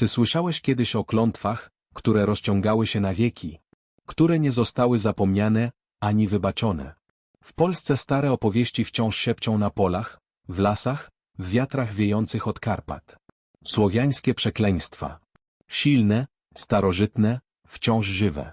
Czy słyszałeś kiedyś o klątwach, które rozciągały się na wieki, które nie zostały zapomniane ani wybaczone? W Polsce stare opowieści wciąż szepczą na polach, w lasach, w wiatrach wiejących od Karpat. Słowiańskie przekleństwa. Silne, starożytne, wciąż żywe.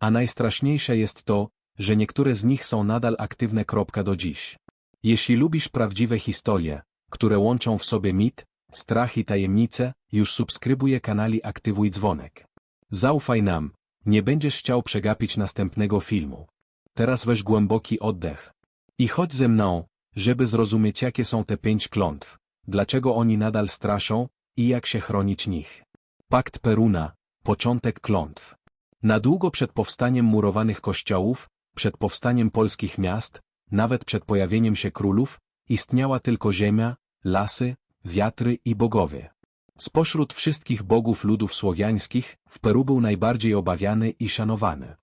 A najstraszniejsze jest to, że niektóre z nich są nadal aktywne. Do dziś. Jeśli lubisz prawdziwe historie, które łączą w sobie mit, strach i tajemnice, już subskrybuję kanali Aktywuj Dzwonek. Zaufaj nam, nie będziesz chciał przegapić następnego filmu. Teraz weź głęboki oddech. I chodź ze mną, żeby zrozumieć jakie są te pięć klątw, dlaczego oni nadal straszą i jak się chronić nich. Pakt Peruna, początek klątw. Na długo przed powstaniem murowanych kościołów, przed powstaniem polskich miast, nawet przed pojawieniem się królów, istniała tylko ziemia, lasy, wiatry i bogowie. Spośród wszystkich bogów ludów słowiańskich, w Peru był najbardziej obawiany i szanowany.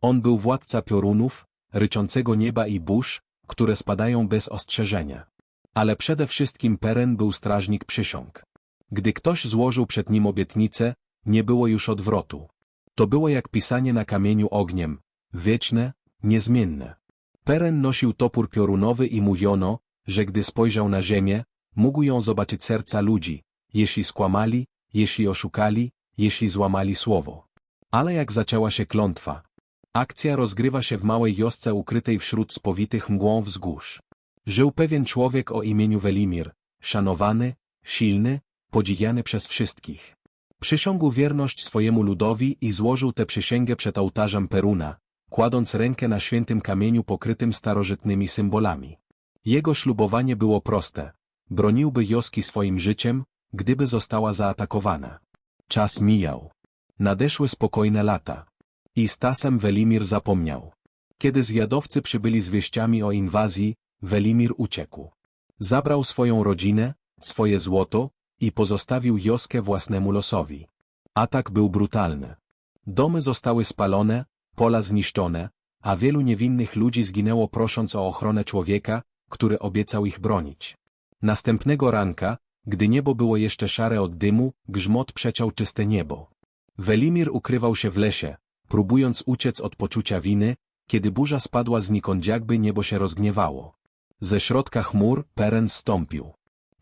On był władca piorunów, ryczącego nieba i burz, które spadają bez ostrzeżenia. Ale przede wszystkim Peren był strażnik przysiąg. Gdy ktoś złożył przed nim obietnicę, nie było już odwrotu. To było jak pisanie na kamieniu ogniem, wieczne, niezmienne. Peren nosił topór piorunowy i mówiono, że gdy spojrzał na ziemię, mógł ją zobaczyć serca ludzi, jeśli skłamali, jeśli oszukali, jeśli złamali słowo. Ale jak zaczęła się klątwa? Akcja rozgrywa się w małej wiosce ukrytej wśród spowitych mgłą wzgórz. Żył pewien człowiek o imieniu Welimir, szanowany, silny, podziwiany przez wszystkich. Przysiągł wierność swojemu ludowi i złożył tę przysięgę przed ołtarzem Peruna, kładąc rękę na świętym kamieniu pokrytym starożytnymi symbolami. Jego ślubowanie było proste. Broniłby wioski swoim życiem, gdyby została zaatakowana. Czas mijał. Nadeszły spokojne lata. I z tasem Welimir zapomniał. Kiedy zwiadowcy przybyli z wieściami o inwazji, Welimir uciekł. Zabrał swoją rodzinę, swoje złoto i pozostawił wioskę własnemu losowi. Atak był brutalny. Domy zostały spalone, pola zniszczone, a wielu niewinnych ludzi zginęło prosząc o ochronę człowieka, który obiecał ich bronić. Następnego ranka, gdy niebo było jeszcze szare od dymu, grzmot przeciął czyste niebo. Welimir ukrywał się w lesie, próbując uciec od poczucia winy, kiedy burza spadła znikąd jakby niebo się rozgniewało. Ze środka chmur Peren stąpił.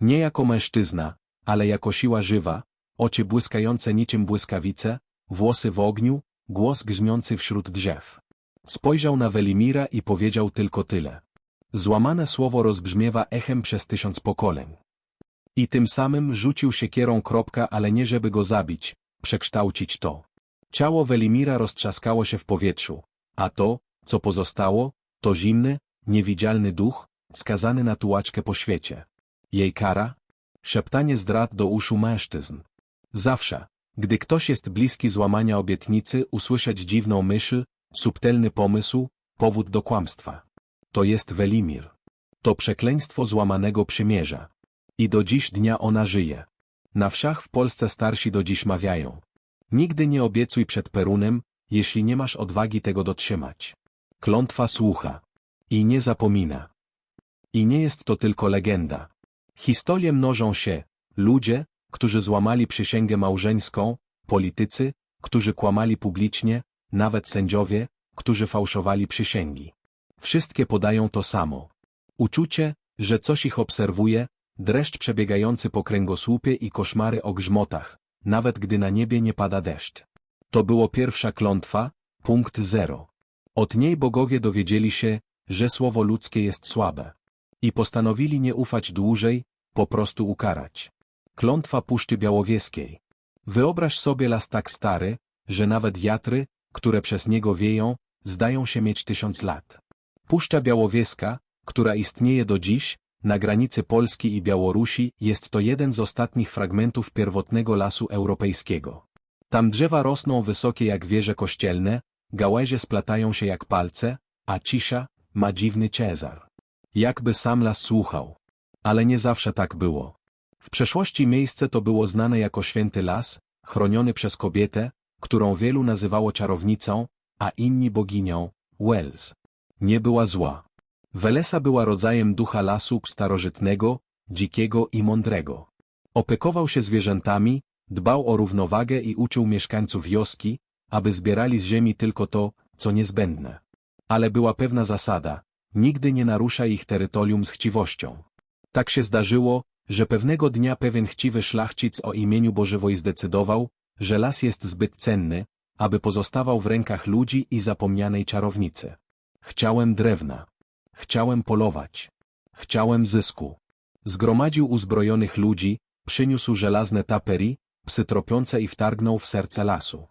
Nie jako mężczyzna, ale jako siła żywa, oczy błyskające niczym błyskawice, włosy w ogniu, głos grzmiący wśród drzew. Spojrzał na Welimira i powiedział tylko tyle. Złamane słowo rozbrzmiewa echem przez tysiąc pokoleń. I tym samym rzucił się kierą kropka, ale nie żeby go zabić, przekształcić to. Ciało Welimira roztrzaskało się w powietrzu, a to, co pozostało, to zimny, niewidzialny duch, skazany na tułaczkę po świecie. Jej kara? Szeptanie zdrad do uszu mężczyzn. Zawsze, gdy ktoś jest bliski złamania obietnicy, usłyszeć dziwną myśl, subtelny pomysł, powód do kłamstwa. To jest Welimir. To przekleństwo złamanego przymierza. I do dziś dnia ona żyje. Na wsiach w Polsce starsi do dziś mawiają. Nigdy nie obiecuj przed Perunem, jeśli nie masz odwagi tego dotrzymać. Klątwa słucha. I nie zapomina. I nie jest to tylko legenda. Historie mnożą się. Ludzie, którzy złamali przysięgę małżeńską, politycy, którzy kłamali publicznie, nawet sędziowie, którzy fałszowali przysięgi. Wszystkie podają to samo. Uczucie, że coś ich obserwuje, dreszcz przebiegający po kręgosłupie i koszmary o grzmotach, nawet gdy na niebie nie pada deszcz. To było pierwsza klątwa, punkt zero. Od niej bogowie dowiedzieli się, że słowo ludzkie jest słabe. I postanowili nie ufać dłużej, po prostu ukarać. Klątwa Puszczy Białowieskiej. Wyobraź sobie las tak stary, że nawet wiatry, które przez niego wieją, zdają się mieć tysiąc lat. Puszcza Białowieska, która istnieje do dziś, na granicy Polski i Białorusi jest to jeden z ostatnich fragmentów pierwotnego lasu europejskiego. Tam drzewa rosną wysokie jak wieże kościelne, gałęzie splatają się jak palce, a cisza ma dziwny Cezar. Jakby sam las słuchał. Ale nie zawsze tak było. W przeszłości miejsce to było znane jako święty las, chroniony przez kobietę, którą wielu nazywało czarownicą, a inni boginią, Wells. Nie była zła. Welesa była rodzajem ducha lasu starożytnego, dzikiego i mądrego. Opiekował się zwierzętami, Dbał o równowagę i uczył mieszkańców wioski, aby zbierali z ziemi tylko to, co niezbędne. Ale była pewna zasada, nigdy nie narusza ich terytorium z chciwością. Tak się zdarzyło, że pewnego dnia pewien chciwy szlachcic o imieniu Bożywoj zdecydował, że las jest zbyt cenny, aby pozostawał w rękach ludzi i zapomnianej czarownicy. Chciałem drewna. Chciałem polować. Chciałem zysku. Zgromadził uzbrojonych ludzi, przyniósł żelazne tapery, psy tropiące i wtargnął w serce lasu.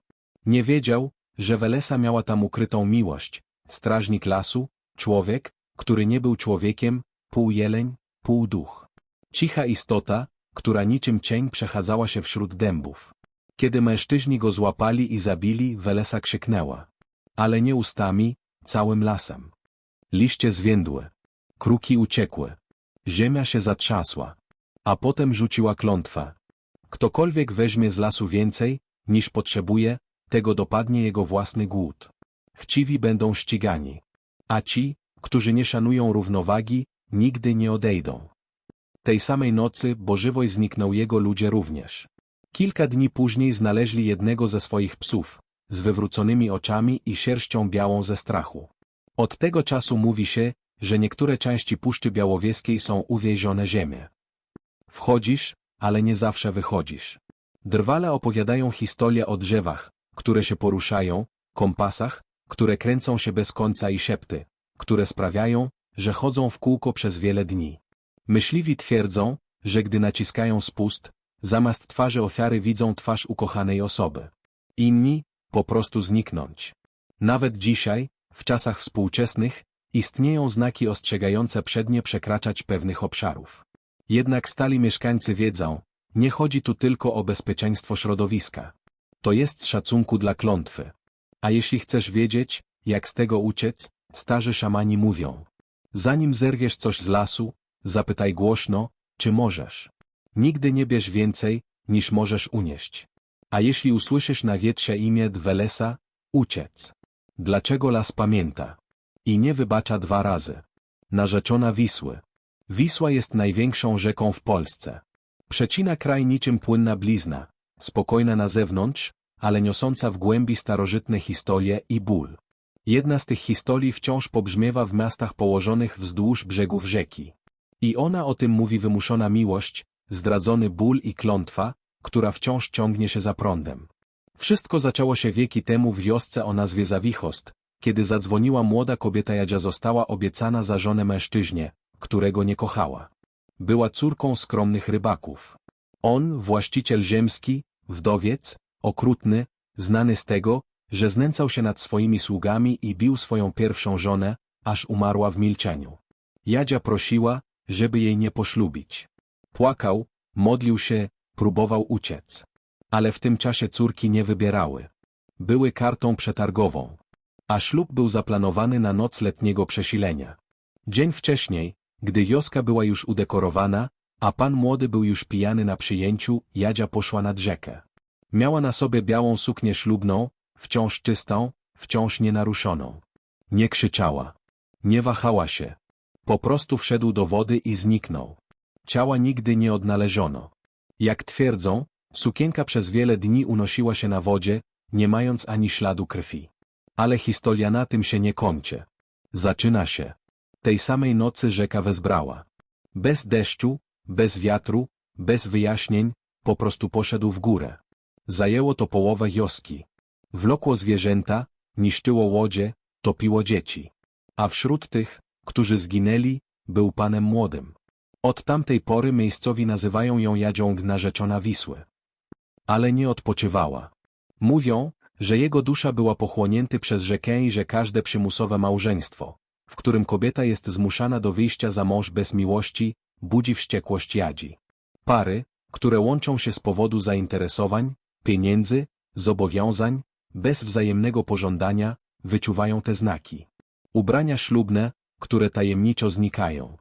Nie wiedział, że Welesa miała tam ukrytą miłość, strażnik lasu, człowiek, który nie był człowiekiem, pół jeleń, pół duch. Cicha istota, która niczym cień przechadzała się wśród dębów. Kiedy mężczyźni go złapali i zabili, Welesa krzyknęła. Ale nie ustami, całym lasem. Liście zwiędły. Kruki uciekły. Ziemia się zatrzasła. A potem rzuciła klątwę. Ktokolwiek weźmie z lasu więcej, niż potrzebuje, tego dopadnie jego własny głód. Chciwi będą ścigani. A ci, którzy nie szanują równowagi, nigdy nie odejdą. Tej samej nocy Bożywoj zniknął jego ludzie również. Kilka dni później znaleźli jednego ze swoich psów, z wywróconymi oczami i sierścią białą ze strachu. Od tego czasu mówi się, że niektóre części Puszczy Białowieskiej są uwięzione ziemię. Wchodzisz, ale nie zawsze wychodzisz. Drwale opowiadają historię o drzewach, które się poruszają, kompasach, które kręcą się bez końca i szepty, które sprawiają, że chodzą w kółko przez wiele dni. Myśliwi twierdzą, że gdy naciskają spust, zamiast twarzy ofiary widzą twarz ukochanej osoby. Inni, po prostu zniknąć. Nawet dzisiaj, w czasach współczesnych, istnieją znaki ostrzegające przed nie przekraczać pewnych obszarów. Jednak stali mieszkańcy wiedzą, nie chodzi tu tylko o bezpieczeństwo środowiska. To jest szacunku dla klątwy. A jeśli chcesz wiedzieć, jak z tego uciec, starzy szamani mówią. Zanim zerwiesz coś z lasu, zapytaj głośno, czy możesz. Nigdy nie bierz więcej, niż możesz unieść. A jeśli usłyszysz na wietrze imię Dwelesa, uciec. Dlaczego las pamięta? I nie wybacza dwa razy. Narzeczona Wisły. Wisła jest największą rzeką w Polsce. Przecina kraj niczym płynna blizna, spokojna na zewnątrz, ale niosąca w głębi starożytne historie i ból. Jedna z tych historii wciąż pobrzmiewa w miastach położonych wzdłuż brzegów rzeki. I ona o tym mówi wymuszona miłość, zdradzony ból i klątwa, która wciąż ciągnie się za prądem. Wszystko zaczęło się wieki temu w wiosce o nazwie Zawichost, kiedy zadzwoniła młoda kobieta Jadzia została obiecana za żonę mężczyźnie, którego nie kochała. Była córką skromnych rybaków. On, właściciel ziemski, wdowiec, okrutny, znany z tego, że znęcał się nad swoimi sługami i bił swoją pierwszą żonę, aż umarła w milczeniu. Jadzia prosiła, żeby jej nie poślubić. Płakał, modlił się, próbował uciec. Ale w tym czasie córki nie wybierały. Były kartą przetargową. A ślub był zaplanowany na noc letniego przesilenia. Dzień wcześniej, gdy wioska była już udekorowana, a pan młody był już pijany na przyjęciu, Jadzia poszła nad rzekę. Miała na sobie białą suknię ślubną, wciąż czystą, wciąż nienaruszoną. Nie krzyczała. Nie wahała się. Po prostu wszedł do wody i zniknął. Ciała nigdy nie odnaleziono. Jak twierdzą, sukienka przez wiele dni unosiła się na wodzie, nie mając ani śladu krwi. Ale historia na tym się nie kończy. Zaczyna się. Tej samej nocy rzeka wezbrała. Bez deszczu, bez wiatru, bez wyjaśnień, po prostu poszedł w górę. Zajęło to połowę wioski. Wlokło zwierzęta, niszczyło łodzie, topiło dzieci. A wśród tych, którzy zginęli, był panem młodym. Od tamtej pory miejscowi nazywają ją Jadzią narzeczona Wisły. Ale nie odpoczywała. Mówią, że jego dusza była pochłonięty przez rzekę i że każde przymusowe małżeństwo, w którym kobieta jest zmuszana do wyjścia za mąż bez miłości, budzi wściekłość Jadzi. Pary, które łączą się z powodu zainteresowań, pieniędzy, zobowiązań, bez wzajemnego pożądania, wyczuwają te znaki. Ubrania ślubne, które tajemniczo znikają.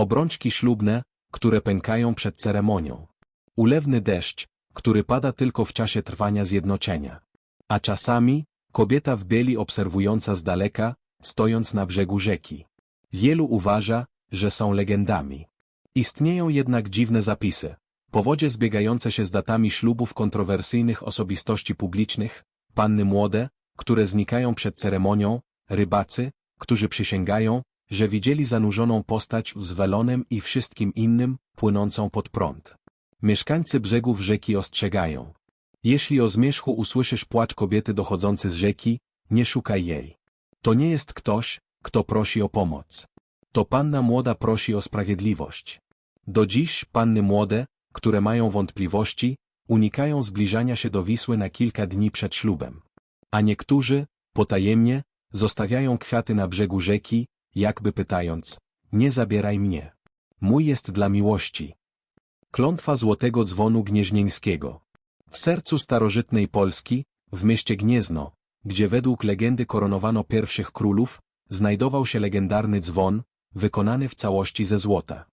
Obrączki ślubne, które pękają przed ceremonią. Ulewny deszcz, który pada tylko w czasie trwania zjednoczenia. A czasami, kobieta w bieli obserwująca z daleka, stojąc na brzegu rzeki. Wielu uważa, że są legendami. Istnieją jednak dziwne zapisy, Powodzie zbiegające się z datami ślubów kontrowersyjnych osobistości publicznych, panny młode, które znikają przed ceremonią, rybacy, którzy przysięgają, że widzieli zanurzoną postać z welonem i wszystkim innym, płynącą pod prąd. Mieszkańcy brzegów rzeki ostrzegają. Jeśli o zmierzchu usłyszysz płacz kobiety dochodzący z rzeki, nie szukaj jej. To nie jest ktoś, kto prosi o pomoc. To panna młoda prosi o sprawiedliwość. Do dziś panny młode, które mają wątpliwości, unikają zbliżania się do Wisły na kilka dni przed ślubem. A niektórzy, potajemnie, zostawiają kwiaty na brzegu rzeki, jakby pytając, nie zabieraj mnie. Mój jest dla miłości. Klątwa złotego dzwonu gnieźnieńskiego. W sercu starożytnej Polski, w mieście Gniezno, gdzie według legendy koronowano pierwszych królów, znajdował się legendarny dzwon, wykonany w całości ze złota.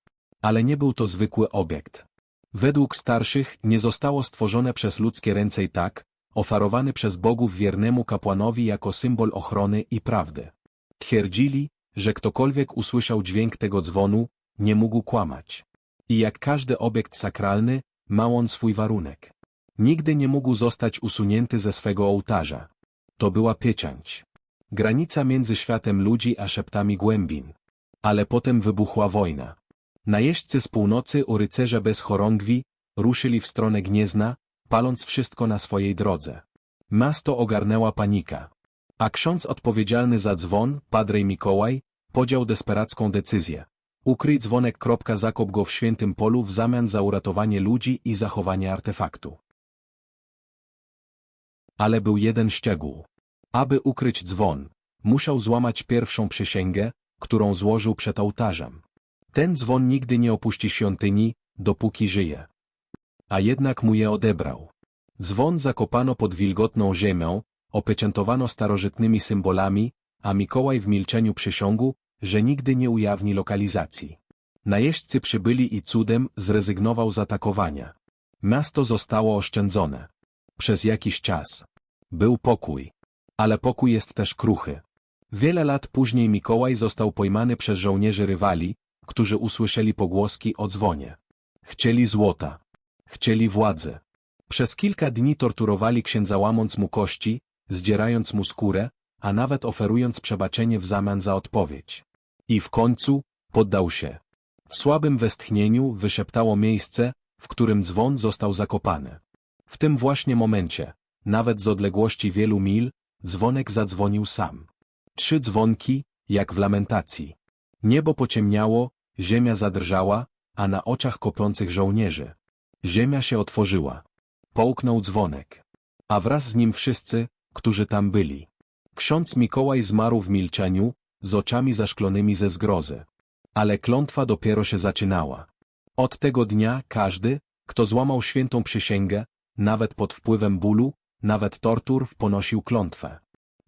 Ale nie był to zwykły obiekt. Według starszych nie zostało stworzone przez ludzkie ręce i tak, ofarowany przez bogów wiernemu kapłanowi jako symbol ochrony i prawdy. Twierdzili, że ktokolwiek usłyszał dźwięk tego dzwonu, nie mógł kłamać. I jak każdy obiekt sakralny, ma on swój warunek. Nigdy nie mógł zostać usunięty ze swego ołtarza. To była pieczęć. Granica między światem ludzi a szeptami głębin. Ale potem wybuchła wojna. Najeźdźcy z północy u rycerza bez chorągwi ruszyli w stronę Gniezna, paląc wszystko na swojej drodze. Miasto ogarnęła panika. A ksiądz odpowiedzialny za dzwon, Padrej Mikołaj, podjął desperacką decyzję. Ukryj dzwonek. Zakop go w świętym polu w zamian za uratowanie ludzi i zachowanie artefaktu. Ale był jeden szczegół. Aby ukryć dzwon, musiał złamać pierwszą przysięgę, którą złożył przed ołtarzem. Ten dzwon nigdy nie opuści świątyni, dopóki żyje. A jednak mu je odebrał. Dzwon zakopano pod wilgotną ziemią, opieczętowano starożytnymi symbolami, a Mikołaj w milczeniu przysiągł, że nigdy nie ujawni lokalizacji. Najeźdźcy przybyli i cudem zrezygnował z atakowania. Miasto zostało oszczędzone. Przez jakiś czas. Był pokój. Ale pokój jest też kruchy. Wiele lat później Mikołaj został pojmany przez żołnierzy rywali, którzy usłyszeli pogłoski o dzwonie. Chcieli złota. Chcieli władzy. Przez kilka dni torturowali księdza łamąc mu kości, zdzierając mu skórę, a nawet oferując przebaczenie w zamian za odpowiedź. I w końcu poddał się. W słabym westchnieniu wyszeptało miejsce, w którym dzwon został zakopany. W tym właśnie momencie, nawet z odległości wielu mil, dzwonek zadzwonił sam. Trzy dzwonki, jak w lamentacji. Niebo pociemniało, ziemia zadrżała, a na oczach kopiących żołnierzy. Ziemia się otworzyła. Połknął dzwonek. A wraz z nim wszyscy, którzy tam byli. Ksiądz Mikołaj zmarł w milczeniu, z oczami zaszklonymi ze zgrozy. Ale klątwa dopiero się zaczynała. Od tego dnia każdy, kto złamał świętą przysięgę, nawet pod wpływem bólu, nawet tortur, ponosił klątwę.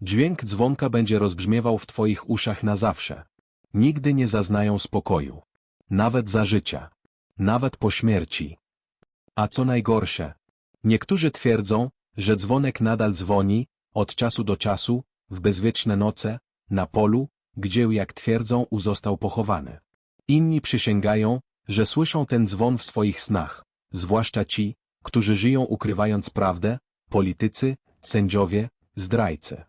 Dźwięk dzwonka będzie rozbrzmiewał w twoich uszach na zawsze. Nigdy nie zaznają spokoju. Nawet za życia. Nawet po śmierci. A co najgorsze, niektórzy twierdzą, że dzwonek nadal dzwoni, od czasu do czasu, w bezwieczne noce, na polu, gdzie, jak twierdzą, u został pochowany. Inni przysięgają, że słyszą ten dzwon w swoich snach, zwłaszcza ci, którzy żyją ukrywając prawdę, politycy, sędziowie, zdrajcy.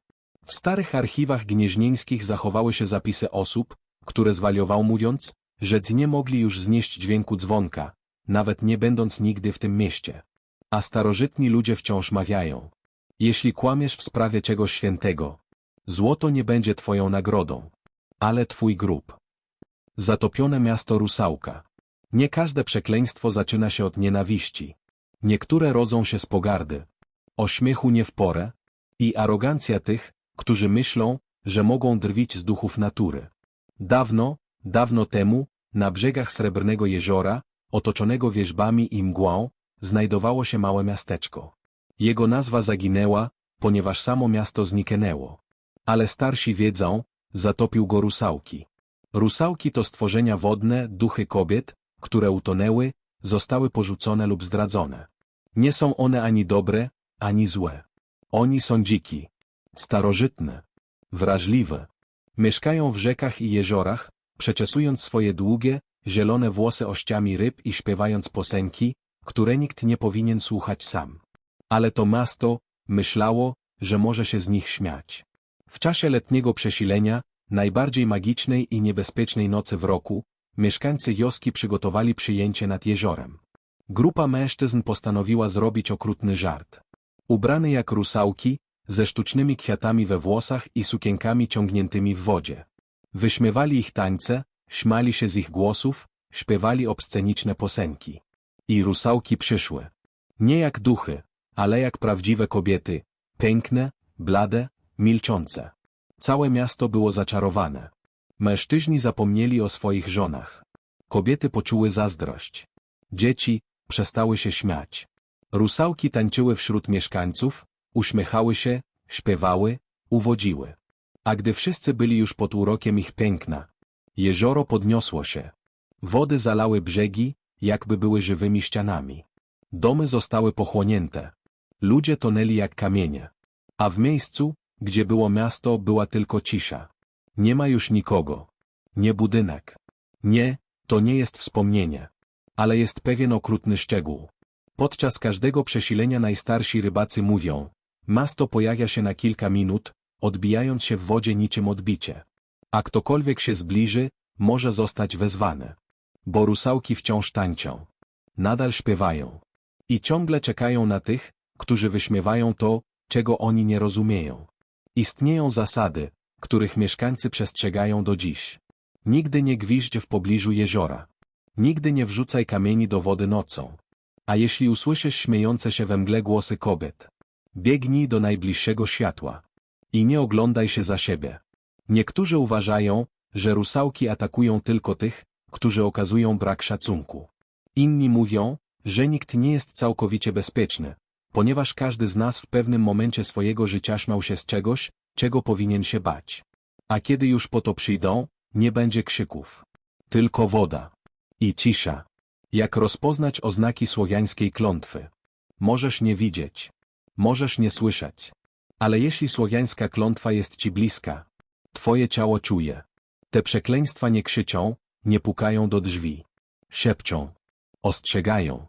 W starych archiwach gnieźnieńskich zachowały się zapisy osób, które zwaliował mówiąc, że nie mogli już znieść dźwięku dzwonka, nawet nie będąc nigdy w tym mieście. A starożytni ludzie wciąż mawiają. Jeśli kłamiesz w sprawie czegoś świętego, złoto nie będzie twoją nagrodą, ale twój grób. Zatopione miasto Rusałka. Nie każde przekleństwo zaczyna się od nienawiści. Niektóre rodzą się z pogardy, o śmiechu nie w porę i arogancja tych, którzy myślą, że mogą drwić z duchów natury. Dawno, dawno temu, na brzegach Srebrnego Jeziora, otoczonego wieżbami i mgłą, znajdowało się małe miasteczko. Jego nazwa zaginęła, ponieważ samo miasto zniknęło. Ale starsi wiedzą, zatopił go rusałki. Rusałki to stworzenia wodne, duchy kobiet, które utonęły, zostały porzucone lub zdradzone. Nie są one ani dobre, ani złe. Oni są dziki, starożytne, wrażliwe. Mieszkają w rzekach i jeziorach, przeczesując swoje długie, zielone włosy ościami ryb i śpiewając posenki, które nikt nie powinien słuchać sam. Ale to miasto myślało, że może się z nich śmiać. W czasie letniego przesilenia, najbardziej magicznej i niebezpiecznej nocy w roku, mieszkańcy wioski przygotowali przyjęcie nad jeziorem. Grupa mężczyzn postanowiła zrobić okrutny żart. Ubrany jak rusałki, ze sztucznymi kwiatami we włosach i sukienkami ciągniętymi w wodzie. Wyśmiewali ich tańce, śmiali się z ich głosów, śpiewali obsceniczne posenki. I rusałki przyszły. Nie jak duchy, ale jak prawdziwe kobiety, piękne, blade, milczące. Całe miasto było zaczarowane. Mężczyźni zapomnieli o swoich żonach. Kobiety poczuły zazdrość. Dzieci przestały się śmiać. Rusałki tańczyły wśród mieszkańców, uśmiechały się, śpiewały, uwodziły. A gdy wszyscy byli już pod urokiem ich piękna, jezioro podniosło się. Wody zalały brzegi, jakby były żywymi ścianami. Domy zostały pochłonięte. Ludzie tonęli jak kamienie. A w miejscu, gdzie było miasto, była tylko cisza. Nie ma już nikogo. Nie budynek. Nie, to nie jest wspomnienie. Ale jest pewien okrutny szczegół. Podczas każdego przesilenia najstarsi rybacy mówią, miasto pojawia się na kilka minut, odbijając się w wodzie niczym odbicie. A ktokolwiek się zbliży, może zostać wezwany. Bo rusałki wciąż tańczą. Nadal śpiewają. I ciągle czekają na tych, którzy wyśmiewają to, czego oni nie rozumieją. Istnieją zasady, których mieszkańcy przestrzegają do dziś. Nigdy nie gwizdź w pobliżu jeziora. Nigdy nie wrzucaj kamieni do wody nocą. A jeśli usłyszysz śmiejące się we mgle głosy kobiet, biegnij do najbliższego światła. I nie oglądaj się za siebie. Niektórzy uważają, że rusałki atakują tylko tych, którzy okazują brak szacunku. Inni mówią, że nikt nie jest całkowicie bezpieczny, ponieważ każdy z nas w pewnym momencie swojego życia śmiał się z czegoś, czego powinien się bać. A kiedy już po to przyjdą, nie będzie krzyków. Tylko woda. I cisza. Jak rozpoznać oznaki słowiańskiej klątwy? Możesz nie widzieć. Możesz nie słyszeć. Ale jeśli słowiańska klątwa jest ci bliska, twoje ciało czuje. Te przekleństwa nie krzyczą, nie pukają do drzwi. Szepczą. Ostrzegają.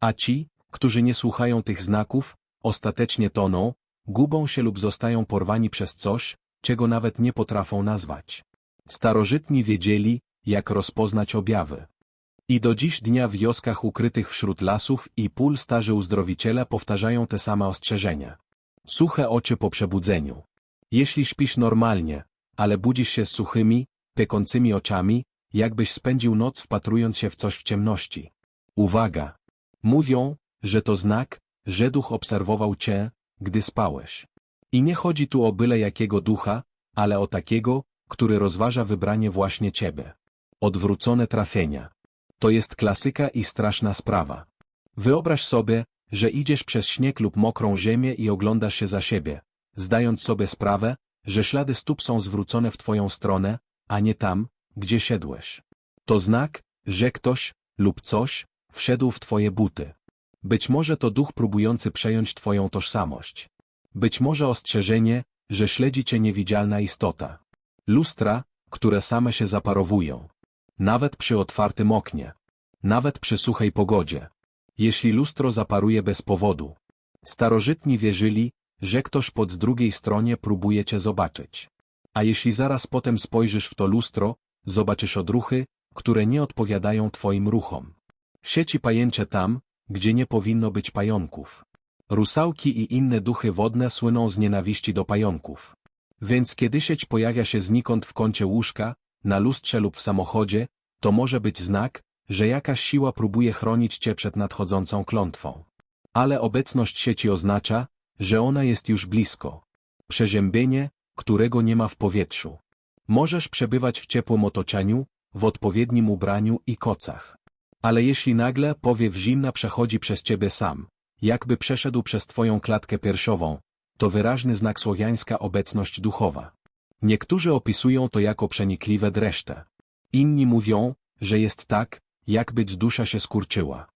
A ci, którzy nie słuchają tych znaków, ostatecznie toną, gubią się lub zostają porwani przez coś, czego nawet nie potrafią nazwać. Starożytni wiedzieli, jak rozpoznać objawy. I do dziś dnia w wioskach ukrytych wśród lasów i pól starzy uzdrowiciele powtarzają te same ostrzeżenia. Suche oczy po przebudzeniu. Jeśli śpisz normalnie, ale budzisz się z suchymi, piekącymi oczami, jakbyś spędził noc wpatrując się w coś w ciemności. Uwaga! Mówią, że to znak, że duch obserwował cię, gdy spałeś. I nie chodzi tu o byle jakiego ducha, ale o takiego, który rozważa wybranie właśnie ciebie. Odwrócone trafienia. To jest klasyka i straszna sprawa. Wyobraź sobie, że idziesz przez śnieg lub mokrą ziemię i oglądasz się za siebie, zdając sobie sprawę, że ślady stóp są zwrócone w twoją stronę, a nie tam, gdzie siedłeś. To znak, że ktoś lub coś wszedł w twoje buty. Być może to duch próbujący przejąć twoją tożsamość. Być może ostrzeżenie, że śledzi cię niewidzialna istota. Lustra, które same się zaparowują. Nawet przy otwartym oknie. Nawet przy suchej pogodzie. Jeśli lustro zaparuje bez powodu. Starożytni wierzyli, że ktoś pod z drugiej stronie próbuje cię zobaczyć. A jeśli zaraz potem spojrzysz w to lustro, zobaczysz odruchy, które nie odpowiadają twoim ruchom. Sieci pajęcze tam, gdzie nie powinno być pająków. Rusałki i inne duchy wodne słyną z nienawiści do pająków. Więc kiedy sieć pojawia się znikąd w kącie łóżka, na lustrze lub w samochodzie, to może być znak, że jakaś siła próbuje chronić cię przed nadchodzącą klątwą. Ale obecność sieci oznacza, że ona jest już blisko. Przeziębienie, którego nie ma w powietrzu. Możesz przebywać w ciepłym otoczeniu, w odpowiednim ubraniu i kocach. Ale jeśli nagle powiew zimna przechodzi przez ciebie sam, jakby przeszedł przez twoją klatkę piersiową, to wyraźny znak słowiańska obecność duchowa. Niektórzy opisują to jako przenikliwe dreszcze. Inni mówią, że jest tak, jakby dusza się skurczyła.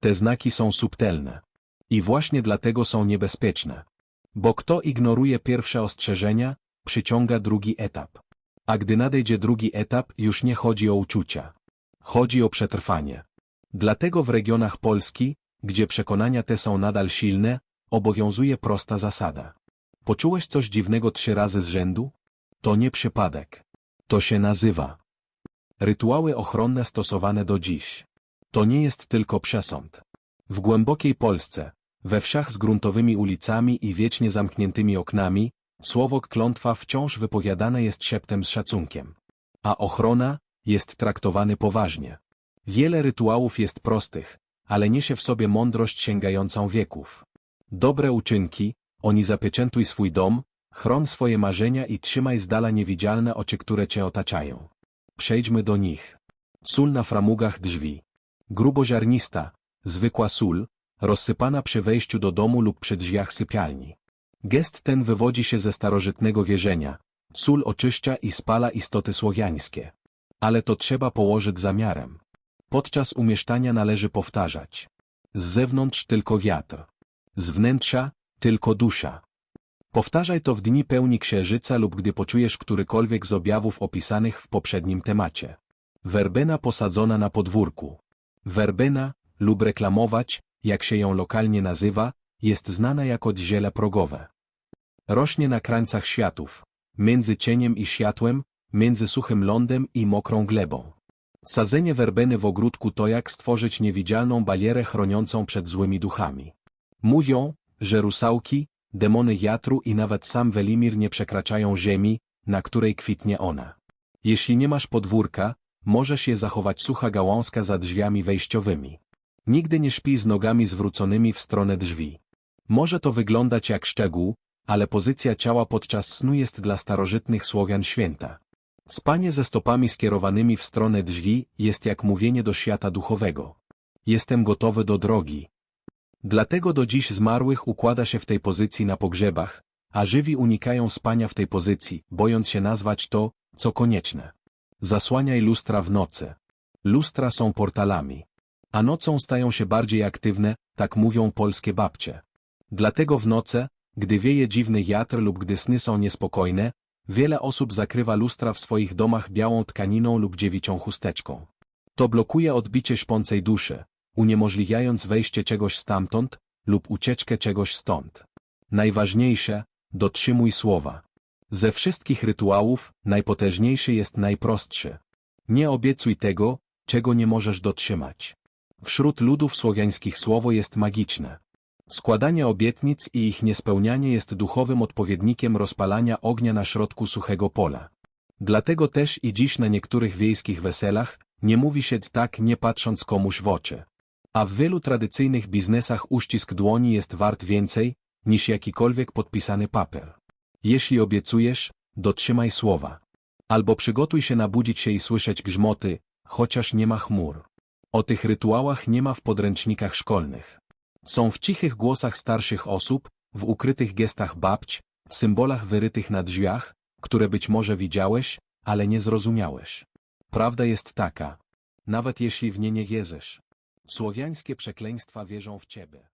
Te znaki są subtelne. I właśnie dlatego są niebezpieczne. Bo kto ignoruje pierwsze ostrzeżenia, przyciąga drugi etap. A gdy nadejdzie drugi etap, już nie chodzi o uczucia. Chodzi o przetrwanie. Dlatego w regionach Polski, gdzie przekonania te są nadal silne, obowiązuje prosta zasada. Poczułeś coś dziwnego trzy razy z rzędu? To nie przypadek. To się nazywa. Rytuały ochronne stosowane do dziś. To nie jest tylko przesąd. W głębokiej Polsce, we wsiach z gruntowymi ulicami i wiecznie zamkniętymi oknami, słowo klątwa wciąż wypowiadane jest szeptem z szacunkiem. A ochrona jest traktowany poważnie. Wiele rytuałów jest prostych, ale niesie w sobie mądrość sięgającą wieków. Dobre uczynki, oni zapieczętuj swój dom, chron swoje marzenia i trzymaj z dala niewidzialne oczy, które cię otaczają. Przejdźmy do nich. Sól na framugach drzwi. Gruboziarnista, zwykła sól, rozsypana przy wejściu do domu lub przy drzwiach sypialni. Gest ten wywodzi się ze starożytnego wierzenia. Sól oczyszcza i spala istoty słowiańskie. Ale to trzeba położyć zamiarem. Podczas umieszczania należy powtarzać. Z zewnątrz tylko wiatr. Z wnętrza tylko dusza. Powtarzaj to w dni pełni księżyca lub gdy poczujesz którykolwiek z objawów opisanych w poprzednim temacie. Werbena posadzona na podwórku. Werbena, lub reklamować, jak się ją lokalnie nazywa, jest znana jako ziele progowe. Rośnie na krańcach światów, między cieniem i światłem, między suchym lądem i mokrą glebą. Sadzenie werbeny w ogródku to jak stworzyć niewidzialną barierę chroniącą przed złymi duchami. Mówią, że rusałki, demony wiatru i nawet sam Welimir nie przekraczają ziemi, na której kwitnie ona. Jeśli nie masz podwórka, możesz je zachować sucha gałązka za drzwiami wejściowymi. Nigdy nie śpij z nogami zwróconymi w stronę drzwi. Może to wyglądać jak szczegół, ale pozycja ciała podczas snu jest dla starożytnych Słowian święta. Spanie ze stopami skierowanymi w stronę drzwi jest jak mówienie do świata duchowego. Jestem gotowy do drogi. Dlatego do dziś zmarłych układa się w tej pozycji na pogrzebach, a żywi unikają spania w tej pozycji, bojąc się nazwać to, co konieczne. Zasłaniaj lustra w nocy. Lustra są portalami. A nocą stają się bardziej aktywne, tak mówią polskie babcie. Dlatego w noce, gdy wieje dziwny wiatr lub gdy sny są niespokojne, wiele osób zakrywa lustra w swoich domach białą tkaniną lub dziewicią chusteczką. To blokuje odbicie śpącej duszy, uniemożliwiając wejście czegoś stamtąd lub ucieczkę czegoś stąd. Najważniejsze, dotrzymuj słowa. Ze wszystkich rytuałów, najpotężniejszy jest najprostszy. Nie obiecuj tego, czego nie możesz dotrzymać. Wśród ludów słowiańskich słowo jest magiczne. Składanie obietnic i ich niespełnianie jest duchowym odpowiednikiem rozpalania ognia na środku suchego pola. Dlatego też i dziś na niektórych wiejskich weselach nie mówi się tak nie patrząc komuś w oczy. A w wielu tradycyjnych biznesach uścisk dłoni jest wart więcej, niż jakikolwiek podpisany papier. Jeśli obiecujesz, dotrzymaj słowa. Albo przygotuj się nabudzić się i słyszeć grzmoty, chociaż nie ma chmur. O tych rytuałach nie ma w podręcznikach szkolnych. Są w cichych głosach starszych osób, w ukrytych gestach babć, w symbolach wyrytych na drzwiach, które być może widziałeś, ale nie zrozumiałeś. Prawda jest taka. Nawet jeśli w nie nie wierzysz. Słowiańskie przekleństwa wierzą w ciebie.